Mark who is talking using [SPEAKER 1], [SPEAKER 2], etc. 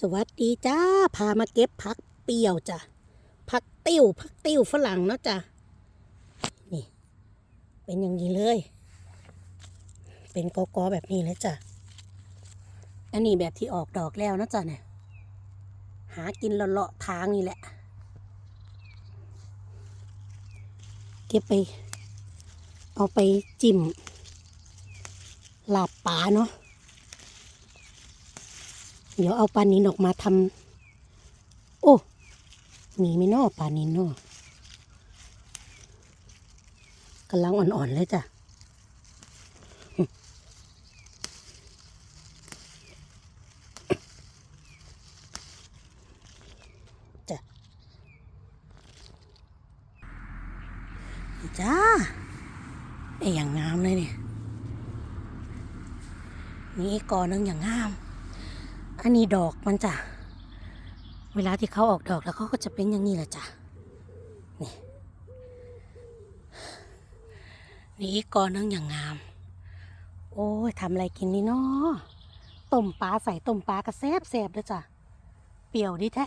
[SPEAKER 1] สวัสดีจ้า พามาเก็บผักเปรี้ยวจ้ะผักติ้วผักติ้วฝรั่งเนาะจ้ะนี่ เป็นอย่างนี้เลย เป็นกอกอแบบนี้เลยจ้ะอันนี้แบบที่ออกดอกแล้วนะจ้ะเนี่ยหากินเลาะๆทางนี่แหละ เก็บไป เอาไปจิ้มลาบปลาเนาะ เดี๋ยวเอาปลานินออกมาทำโอ้ มีไหม่นอปลานินนอกำลังอ่อนๆเลยจ้ะจ้ะจ้าไอ้อย่างงามเลยเนี่ยนี่กกอหนึงอย่างงาม อันนี้ดอกมันจ้ะ เวลาที่เขาออกดอกแล้วเขาก็จะเป็นอย่างนี้แหละจ้ะ นี่ นี่อีกกอนึงอย่างงาม โอ้ยทำอะไรกินนี่เนาะต้มปลาใส่ต้มปลากระแซบแซบด้วยจ้ะ เปรี้ยวดีแท้